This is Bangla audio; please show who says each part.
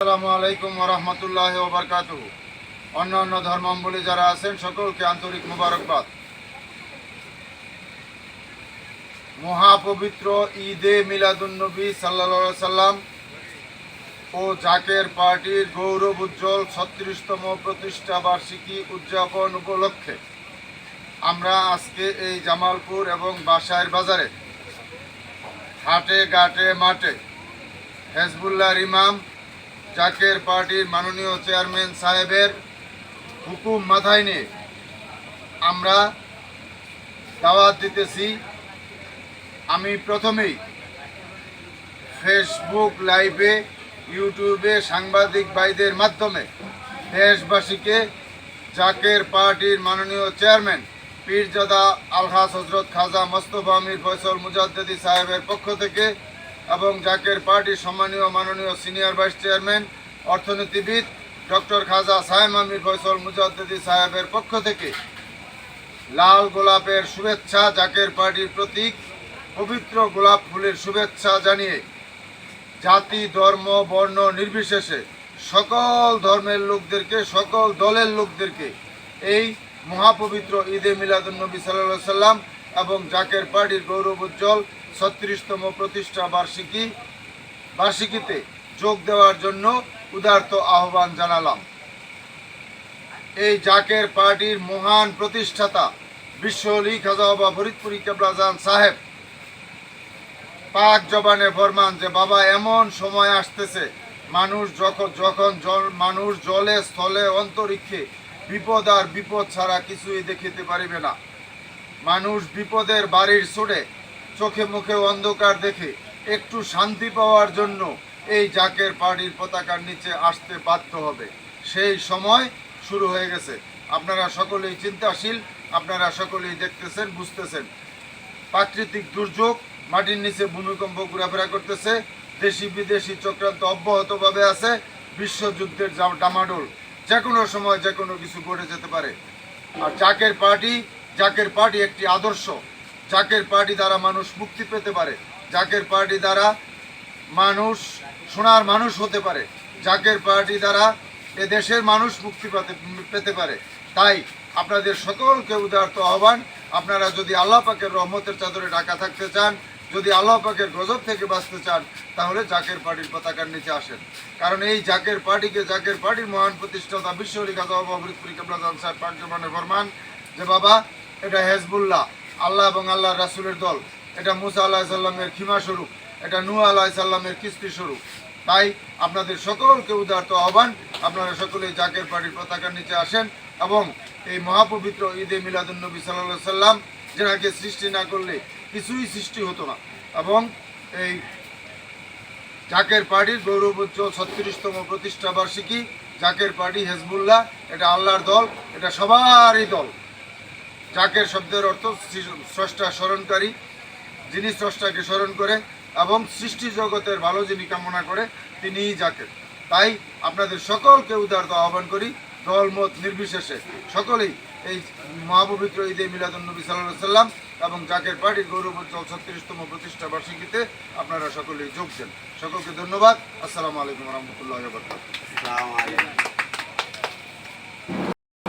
Speaker 1: আসসালামু আলাইকুম রহমতুল্লাহ ওবরকাত অন্য অন্য ধর্মাবলী যারা আছেন, সকলকে আন্তরিক মুবারকবাদ। মহাপবিত্র ঈদে মিলাদুন্নবী সাল্লা সাল্লাম ও জাকের পার্টির গৌরব উজ্জ্বল ছত্রিশতম প্রতিষ্ঠা বার্ষিকী উদযাপন উপলক্ষে আমরা আজকে এই জামালপুর এবং বাসায়ের বাজারে হাটে, ঘাটে, মাঠে হেজবুল্লাহর ইমাম জাকের পার্টির মাননীয় চেয়ারম্যান সাহেবের হুকুম মাথায় নিয়ে আমরা দাওয়াত দিতেছি। আমি প্রথমেই ফেসবুক লাইভে ইউটিউবে সাংবাদিক ভাইদের মাধ্যমে দেশবাসীকে জাকের পার্টির মাননীয় চেয়ারম্যান পীরজাদা আলহাস হজরত খাজা মোস্তফা আমির ফয়সল মুজাদ্দেদি সাহেবের পক্ষ থেকে এবং জাকের পার্টির সম্মানীয় মাননীয় সিনিয়র ভাইস চেয়ারম্যান, অর্থনীতিবিদ ডক্টর খাজা সাহেম আমির ফয়সল মুজাদ্দেদি সাহেবের পক্ষ থেকে লাল গোলাপের শুভেচ্ছা জাকের পার্টির প্রতীক, পবিত্র গোলাপ ফুলের শুভেচ্ছা জানিয়ে জাতি, ধর্ম, বর্ণ নির্বিশেষে সকল ধর্মের লোকদেরকে, সকল দলের লোকদেরকে এই মহাপবিত্র ঈদে মিলাদুন্নবী সাল্লাহ সাল্লাম এবং জাকের পার্টির গৌরব উজ্জ্বল ছত্রিশতম প্রতিষ্ঠা বার্ষিকী, বার্ষিকীতে যোগ দেওয়ার জন্য উদার্ত আহ্বান জানালাম। এই জাকের পার্টির মহান প্রতিষ্ঠাতা বিশ্ব অলি খাজা ফরিদপুরি কেবলাজান সাহেব, পাক জবানে ফরমান যে, বাবা, এমন সময় আসতেছে, মানুষ যখন যখন জল, মানুষ জলে, স্থলে, অন্তরিক্ষে বিপদ আর বিপদ ছাড়া কিছুই দেখিতে পারিবে না। মানুষ বিপদের বাড়ির ছোড়ে চোখে মুখে অন্ধকার দেখে একটু শান্তি পাওয়ার জন্য এই জাকের পার্টির পতাকার নিচে আসতে বাধ্য হবে। সেই সময় শুরু হয়ে গেছে। আপনারা সকলেই চিন্তাশীল, আপনারা সকলেই দেখতেছেন, বুঝতেছেন। প্রাকৃতিক দুর্যোগ মাটির নিচে ভূমিকম্প ঘোরাফেরা করতেছে। দেশি বিদেশি চক্রান্ত অব্যাহতভাবে আছে। বিশ্বযুদ্ধের ডামাডোল যে কোনো সময় যে কোনো কিছু ঘটে যেতে পারে। আর জাকের পার্টি জাকের পার্টি একটি আদর্শ। জাকের পার্টি দ্বারা মানুষ মুক্তি পেতে পারে। জাকের পার্টি দ্বারা মানুষ, সোনার মানুষ হতে পারে। জাকের পার্টি দ্বারা এ দেশের মানুষ মুক্তি পেতে পারে। তাই আপনাদের সকলকে উদারত আহ্বান, আপনারা যদি আল্লাহ পাকের রহমতের চাদরে ঢাকা থাকতে চান, যদি আল্লাহ পাকের গজব থেকে বাঁচতে চান, তাহলে জাকের পার্টির পতাকার নিচে আসেন। কারণ এই জাকের পার্টিকে জাকের পার্টির মহান প্রতিষ্ঠাতা বিশ্ব অলি খাজা বাবা ফরিদপুরি কাবলাজান সাহেব পাক জমানের ফরমান যে বাবা, এটা হেজবুল্লাহ। আল্লাহ এবং আল্লাহ রাসুলের দল। এটা মুসা আল্লাহ সাল্লামের খিমা স্বরূপ, এটা নূ আল্লাহ সাল্লামের কিস্তি স্বরূপ। তাই আপনাদের সকলকে উদারত আহ্বান, আপনারা সকলেই জাকের পার্টির পতাকার নিচে আসেন এবং এই মহাপবিত্র ঈদে মিলাদুন্নবী সাল্লাহ সাল্লাম যেটাকে সৃষ্টি না করলে কিছুই সৃষ্টি হতো না। এবং এই জাকের পার্টির গৌরবোজ্জ্বল ছত্রিশতম প্রতিষ্ঠা বার্ষিকী জাকের পার্টি হেজবুল্লাহ, এটা আল্লাহর দল, এটা সবারই দল। জাকের শব্দের অর্থ স্রষ্টা স্মরণকারী। যিনি স্রষ্টাকে স্মরণ করে এবং সৃষ্টি জগতের ভালো যিনি কামনা করে, তিনিই জাকের তাই আপনাদের সকলকে উদারত আহ্বান করি, দলমত নির্বিশেষে। সকলেই এই মহাপবিত্র ঈদে মিলাদুন্নবী সাল্লাহ সাল্লাম এবং জাকের পার্টির গৌরবোজ্জ্বল ছত্রিশতম প্রতিষ্ঠা বার্ষিকীতে আপনারা সকলেই যোগ দেন। সকলকে ধন্যবাদ। আসসালামু আলাইকুম রহমতুল্লাহ